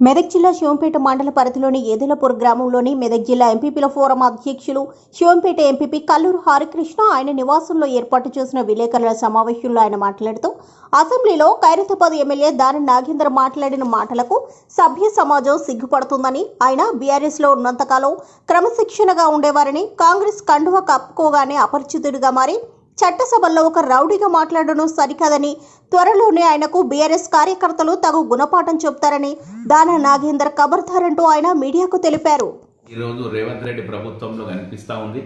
మెదక్ జిల్లా శివంపేట మండల పరిధిలోని ఏదిలపూర్ గ్రామంలోని మెదక్ జిల్లా ఎంపీపీల ఫోరం అధ్యక్షులు శివంపేట ఎంపీపీ కల్లూరు హరికృష్ణ ఆయన నివాసంలో ఏర్పాటు చేసిన విలేకరుల సమావేశంలో ఆయన మాట్లాడుతూ అసెంబ్లీలో ఖైరతాబాద్ ఎమ్మెల్యే దాని నాగేందర్ మాట్లాడిన మాటలకు సభ్య సమాజం సిగ్గుపడుతుందని ఆయన బీఆర్ఎస్లో ఉన్నంతకాలం క్రమశిక్షణగా ఉండేవారని కాంగ్రెస్ కండువ కప్పుకోగానే అపరిచితుడిగా మారి చట్టసభల్లో ఒక రౌడీగా మాట్లాడడం సరికాదని త్వరలోనే ఆయనకు బీఆర్ఎస్ కార్యకర్తలు తగు గుణపాఠం చెబుతారని దాన నాగేందర్ కబర్తారంటూ ఆయన మీడియాకు తెలిపారు. ఈరోజు రేవంత్ రెడ్డి ప్రభుత్వంలో కనిపిస్తూ ఉంది.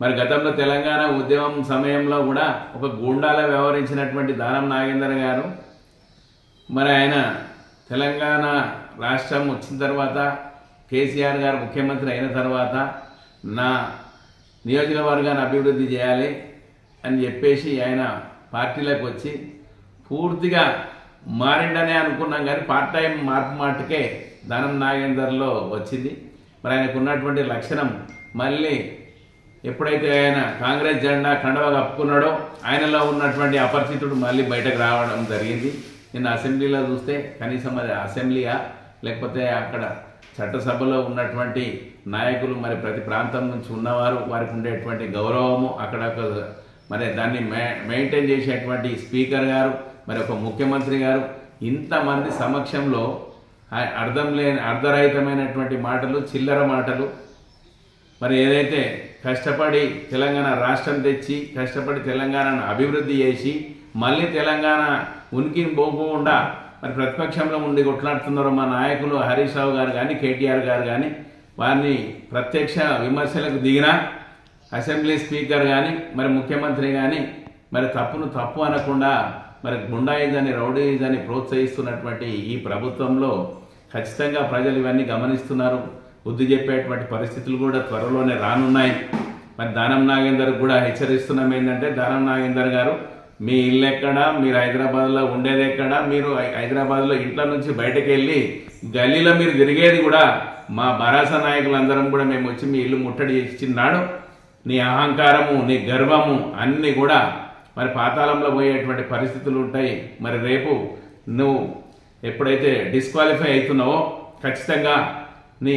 మరి గతంలో తెలంగాణ ఉద్యమం సమయంలో కూడా ఒక గూండాల వ్యవహరించినటువంటి దానం నాగేందర్ గారు మరి ఆయన తెలంగాణ రాష్ట్రం వచ్చిన తర్వాత కేసీఆర్ గారు ముఖ్యమంత్రి అయిన తర్వాత నా నియోజకవర్గాన్ని అభివృద్ధి చేయాలి అని చెప్పేసి ఆయన పార్టీలోకి వచ్చి పూర్తిగా మారిండనే అనుకున్నాం కానీ పార్ట్ టైం మార్పు మాటకే ధనం నాగేందర్లో వచ్చింది. మరి ఆయనకు ఉన్నటువంటి లక్షణం మళ్ళీ ఎప్పుడైతే ఆయన కాంగ్రెస్ జెండా కండవ కప్పుకున్నాడో ఆయనలో ఉన్నటువంటి అపరిచితుడు మళ్ళీ బయటకు రావడం జరిగింది. నిన్న అసెంబ్లీలో చూస్తే కనీసం అది అసెంబ్లీయా? లేకపోతే అక్కడ చట్టసభలో ఉన్నటువంటి నాయకులు మరి ప్రతి ప్రాంతం నుంచి ఉన్నవారు వారికి ఉండేటువంటి గౌరవము అక్కడ మరి దాన్ని మెయింటైన్ చేసేటువంటి స్పీకర్ గారు మరి ఒక ముఖ్యమంత్రి గారు ఇంతమంది సమక్షంలో అర్థం లేని అర్ధరహితమైనటువంటి మాటలు చిల్లర మాటలు మరి ఏదైతే కష్టపడి తెలంగాణ రాష్ట్రం తెచ్చి కష్టపడి తెలంగాణను అభివృద్ధి చేసి మళ్ళీ తెలంగాణ ఉనికిని పోకుండా మరి ప్రతిపక్షంలో ఉండి కొట్లాడుతున్నారో మా నాయకులు హరీష్ రావు గారు కానీ కేటీఆర్ గారు కానీ వారిని ప్రత్యక్ష విమర్శలకు దిగినా అసెంబ్లీ స్పీకర్ కానీ మరి ముఖ్యమంత్రి కానీ మరి తప్పును తప్పు అనకుండా మరి గుండాయిజాన్ని రౌడీజాన్ని ప్రోత్సహిస్తున్నటువంటి ఈ ప్రభుత్వంలో ఖచ్చితంగా ప్రజలు ఇవన్నీ గమనిస్తున్నారు. బుద్ధి చెప్పేటువంటి పరిస్థితులు కూడా త్వరలోనే రానున్నాయి. మరి దానం నాగేందర్ కూడా హెచ్చరిస్తున్నాం ఏంటంటే దానం నాగేందర్ గారు మీ ఇల్లు ఎక్కడ? మీరు హైదరాబాద్లో ఉండేది ఎక్కడ? మీరు హైదరాబాద్లో ఇంట్లో నుంచి బయటకు వెళ్ళి గల్లీలో మీరు తిరిగేది కూడా మా భరాసా నాయకులందరం కూడా మేము వచ్చి మీ ఇల్లు ముట్టడి ఇచ్చినాడు. నీ అహంకారము నీ గర్వము అన్నీ కూడా మరి పాతాళంలో పోయేటువంటి పరిస్థితులు ఉంటాయి. మరి రేపు నువ్వు ఎప్పుడైతే డిస్క్వాలిఫై అవుతున్నావో ఖచ్చితంగా నీ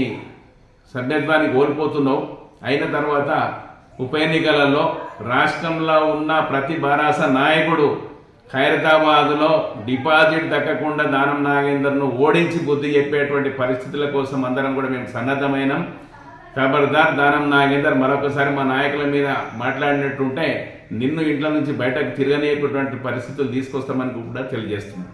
సభ్యత్వాన్ని కోల్పోతున్నావు అయిన తర్వాత ఉప ఎన్నికలలో రాష్ట్రంలో ఉన్న ప్రతి బారాస నాయకుడు ఖైరతాబాద్లో డిపాజిట్ దక్కకుండా దానం నాగేందర్ను ఓడించి బుద్ధి చెప్పేటువంటి పరిస్థితుల కోసం అందరం కూడా మేము సన్నద్ధమైనాం. ఖబర్దార్ దానం నాగేందర్ మరొకసారి మా నాయకుల మీద మాట్లాడినట్టుంటే నిన్ను ఇంట్లో నుంచి బయటకు తిరగనీయటువంటి పరిస్థితులు తీసుకొస్తామని కూడా తెలియజేస్తున్నాం.